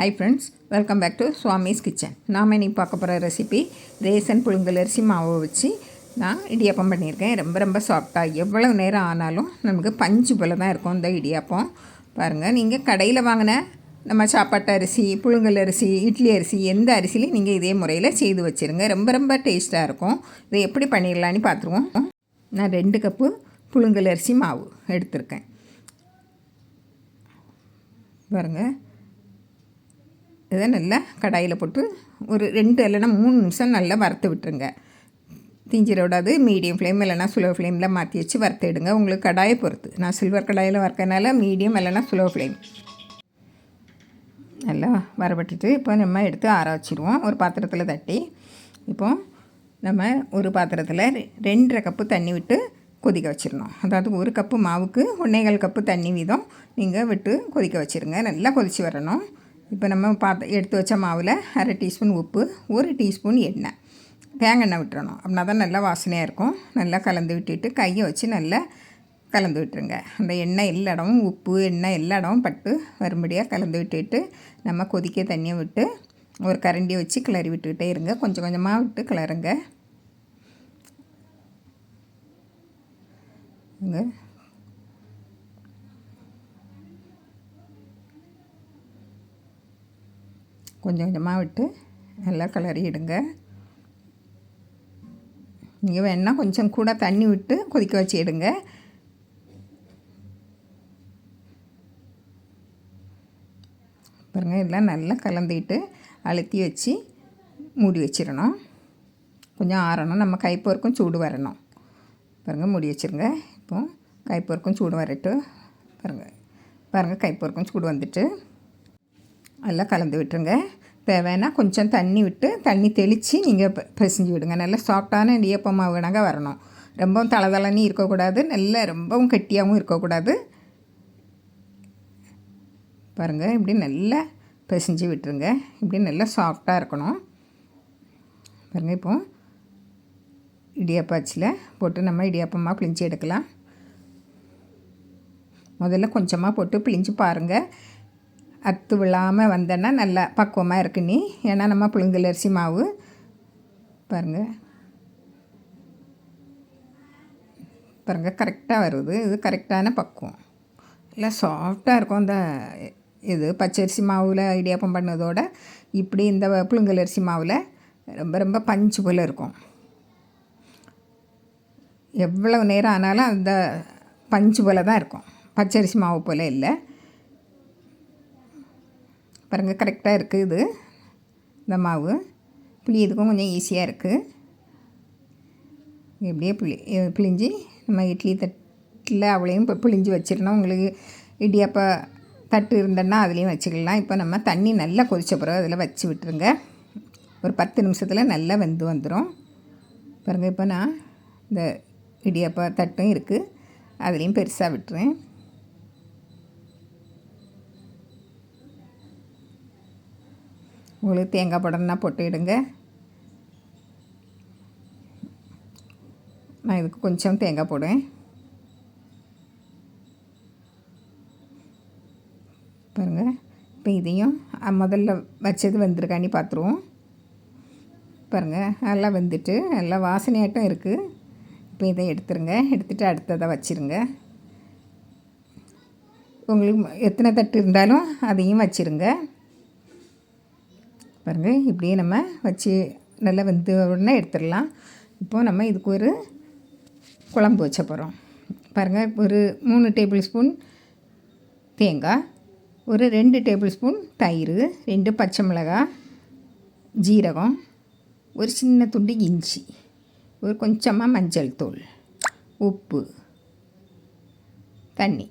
Hi friends welcome back to Swami's kitchen நாம் இன்னைக்கு பார்க்க போகிற ரெசிபி ரேசன் புழுங்கல் அரிசி மாவை வச்சு நான் இடியாப்பம் பண்ணியிருக்கேன். ரொம்ப ரொம்ப சாஃப்டாக எவ்வளோ நேரம் ஆனாலும் நமக்கு பஞ்சு போல தான் இருக்கும் இந்த இடியாப்பம். பாருங்கள் நீங்கள் கடையில் வாங்கின நம்ம சாப்பாட்டு அரிசி புழுங்கல் அரிசி இட்லி அரிசி எந்த அரிசிலையும் நீங்கள் இதே முறையில் செய்து வச்சுருங்க. ரொம்ப ரொம்ப டேஸ்ட்டாக இருக்கும். இதை எப்படி பண்ணிடலான்னு பார்த்துருவோம். நான் ரெண்டு கப்பு புழுங்கல் அரிசி மாவு எடுத்திருக்கேன். பாருங்கள் இதை நல்லா கடாயில் போட்டு ஒரு ரெண்டு இல்லைன்னா மூணு நிமிஷம் நல்லா வறுத்து விட்டுருங்க. தீஞ்சிர விடாது மீடியம் ஃப்ளேம் இல்லைனா ஸ்லோ ஃப்ளேமில் மாற்றி வச்சு வறுத்துடுங்க உங்களுக்கு கடாயை பொறுத்து. நான் சில்வர் கடாயில் வறுக்கனால மீடியம் இல்லைனா ஸ்லோ ஃப்ளேம். நல்லா வரப்பட்டுட்டு இப்போ நம்ம எடுத்து ஆற வச்சுருவோம். ஒரு பாத்திரத்தில் தட்டி. இப்போ நம்ம ஒரு பாத்திரத்தில் ரெண்டரை கப்பு தண்ணி விட்டு கொதிக்க வச்சிடணும். அதாவது ஒரு கப்பு மாவுக்கு ஒன்றேகால் கப்பு தண்ணி வீதம் நீங்கள் விட்டு கொதிக்க வச்சுருங்க. நல்லா கொதித்து வரணும். இப்போ நம்ம பார்த்து எடுத்து வச்ச மாவில் அரை டீஸ்பூன் உப்பு ஒரு டீஸ்பூன் எண்ணெய். தேங்காய் விட்டுறணும். அப்படின்னா தான் நல்லா வாசனையாக இருக்கும். நல்லா கலந்து விட்டுட்டு கையை வச்சு நல்லா கலந்து விட்டுருங்க. அந்த எண்ணெய் எல்லா இடமும் உப்பு எண்ணெய் எல்லா இடமும் பட்டு வரும்படியாக கலந்து விட்டுட்டு நம்ம கொதிக்க தண்ணியை விட்டு ஒரு கரண்டியை வச்சு கிளறி விட்டுக்கிட்டே இருங்க. கொஞ்சம் கொஞ்சமாக விட்டு கிளறுங்க. கொஞ்சம் கொஞ்சமாக விட்டு நல்லா கிளறிடுங்க நீங்கள் வேணால் கொஞ்சம் கூட தண்ணி விட்டு கொதிக்க வச்சிடுங்க பாருங்கள் இதெல்லாம் நல்லா கலந்துக்கிட்டு அழுத்தி வச்சு மூடி வச்சிடணும். கொஞ்சம் ஆறணும். நம்ம கைப்போருக்கும் சூடு வரணும். பாருங்கள் மூடி வச்சுருங்க. இப்போ கைப்போருக்கும் சூடு வரட்டு பாருங்கள் பாருங்கள் கைப்போருக்கும் சூடு வந்துட்டு எல்லாம் கலந்து விட்டுருங்க. தேவைன்னா கொஞ்சம் தண்ணி விட்டு தண்ணி தெளித்து நீங்கள் பிசைஞ்சு விடுங்க. நல்லா சாஃப்டான இடியப்பம் மாவுனாங்க வரணும். ரொம்பவும் தளதளன்னு இருக்கக்கூடாது. நல்லா ரொம்பவும் கெட்டியாகவும் இருக்கக்கூடாது. பாருங்கள் இப்படி நல்லா பிசைஞ்சு விட்டுருங்க. இப்படி நல்லா சாஃப்டாக இருக்கணும். பாருங்கள் இப்போ இடியாப்பாச்சில் போட்டு நம்ம இடியாப்பமாக பிழிஞ்சு எடுக்கலாம். முதல்ல கொஞ்சமாக போட்டு பிழிஞ்சு பாருங்கள் அத்து விழாமல் வந்தேன்னா நல்லா பக்குவமாக இருக்கு நீ. ஏன்னா நம்ம புழுங்கல் அரிசி மாவு. பாருங்கள் பாருங்கள் கரெக்டாக வருது. இது கரெக்டான பக்குவம். இல்லை சாஃப்டாக இருக்கும் இந்த இது. பச்சரிசி மாவில் இடியாப்பம் பண்ணதோட இப்படி இந்த புழுங்கல் அரிசி மாவில் ரொம்ப ரொம்ப பஞ்சு போல் இருக்கும். எவ்வளவு நேரம் ஆனாலும் அந்த பஞ்சு போல் தான் இருக்கும் பச்சரிசி மாவு போல் இல்லை. பாருங்கள் கரெக்டாக இருக்குது இது. இந்த மாவு. புளியதுக்கும் கொஞ்சம் ஈஸியாக இருக்குது எப்படியே புளி பிழிஞ்சி நம்ம இட்லி தட்டில் அவளையும் இப்போ பிழிஞ்சு வச்சிடணும். உங்களுக்கு இடியாப்பா தட்டு இருந்தேன்னா அதுலேயும் வச்சுக்கலாம். இப்போ நம்ம தண்ணி நல்லா கொதித்த பிறகு அதில் வச்சு விட்டுருங்க. ஒரு பத்து நிமிஷத்தில் நல்லா வெந்து வந்துடும் பாருங்கள் இப்போ நான் இந்த இடியாப்பா தட்டும் இருக்குது அதுலேயும் பெருசாக விட்டுருவேன் உங்களுக்கு தேங்காய் படம்னா போட்டுடுங்க நான் இதுக்கு கொஞ்சம் தேங்காய் போடுவேன். பாருங்கள் இப்போ இதையும் முதல்ல வச்சது வெந்திருக்காண்டி பார்த்துருவோம் பாருங்கள் நல்லா வெந்துட்டு நல்லா வாசனையாட்டம் இருக்குது இப்போ இதை எடுத்துருங்க எடுத்துகிட்டு அடுத்ததை வச்சுருங்க. உங்களுக்கு எத்தனை தட்டு இருந்தாலும் அதையும் வச்சுருங்க. பாருங்கள் இப்படியே நம்ம வச்சு நல்லா வெந்து உடனே எடுத்துடலாம். இப்போது நம்ம இதுக்கு ஒரு குழம்பு வச்ச போகிறோம் பாருங்கள் ஒரு மூணு டேபிள் ஸ்பூன் தேங்காய் ஒரு ரெண்டு டேபிள் ஸ்பூன் தயிர் ரெண்டு பச்சை மிளகாய் ஜீரகம் ஒரு சின்ன துண்டு இஞ்சி ஒரு கொஞ்சமாக மஞ்சள் தூள் உப்பு தண்ணி.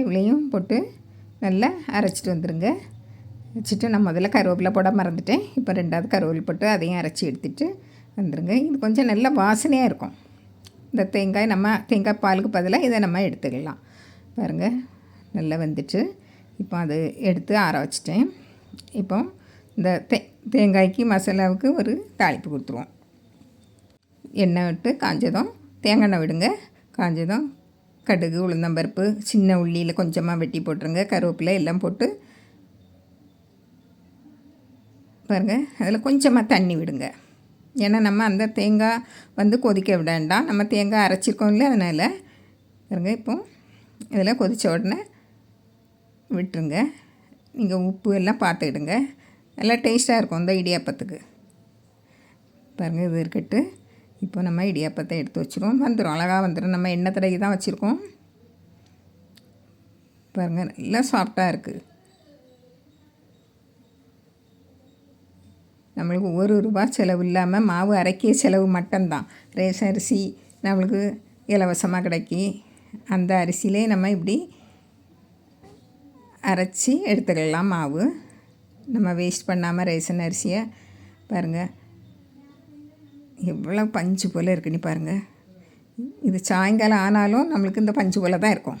இவ்வளையும் போட்டு நல்லா அரைச்சிட்டு வந்துடுங்க வச்சுட்டு நான் முதல்ல கருவேப்பிலை போட மறந்துட்டேன். இப்போ ரெண்டாவது கருவேப்பிலை போட்டு அதையும் அரைச்சி எடுத்துகிட்டு வந்துடுங்க இது கொஞ்சம் நல்லா வாசனையாக இருக்கும். இந்த தேங்காய் நம்ம தேங்காய் பாலுக்கு பதிலாக இதை நம்ம எடுத்துக்கலாம். பாருங்கள் நல்லா வந்துட்டு இப்போ அது எடுத்து ஆற வச்சிட்டேன். இப்போ இந்த தே தேங்காய்க்கு மசாலாவுக்கு ஒரு தாளிப்பு கொடுத்துருவோம். எண்ணெய் விட்டு காஞ்சதும் தேங்காய் எண்ணெய் விடுங்க. காஞ்சதும் கடுகு உளுந்தம்பருப்பு சின்ன உள்ளியில் கொஞ்சமாக வெட்டி போட்டுருங்க. கருவேப்பிலை எல்லாம் போட்டு பாருங்கள் அதில் கொஞ்சமாக தண்ணி விடுங்க. ஏன்னா நம்ம அந்த தேங்காய் வந்து கொதிக்க வேண்டாம். நம்ம தேங்காய் அரைச்சிருக்கோம் இல்லை அதனால். பாருங்க இப்போ இதில் கொதித்த உடனே விட்டுருங்க. நீங்கள் உப்பு எல்லாம் பார்த்துக்கிடுங்க. நல்லா டேஸ்ட்டாக இருக்கும் இந்த இடியாப்பத்துக்கு. பாருங்கள் இது இருக்கட்டு. இப்போ நம்ம இடியாப்பத்தை எடுத்து வச்சுருவோம். வந்துடும் அழகாக வந்துடும் நம்ம எண்ணெய் தடவை தான் வச்சுருக்கோம். பாருங்கள் நல்லா சாஃப்டாக இருக்குது நம்மளுக்கு ஒரு ரூபா செலவு இல்லாமல் மாவு அரைக்கிய செலவு மட்டும்தான். ரேஷன் அரிசி நம்மளுக்கு இலவசமாக கிடைக்கி அந்த அரிசியிலே நம்ம இப்படி அரைச்சி எடுத்துக்கலாம் மாவு. நம்ம வேஸ்ட் பண்ணாமல் ரேஷன் அரிசியை பாருங்கள் எவ்வளோ பஞ்சு போல் இருக்குன்னு பாருங்கள் இது சாயங்காலம் ஆனாலும் நம்மளுக்கு இந்த பஞ்சு போல் தான் இருக்கும்.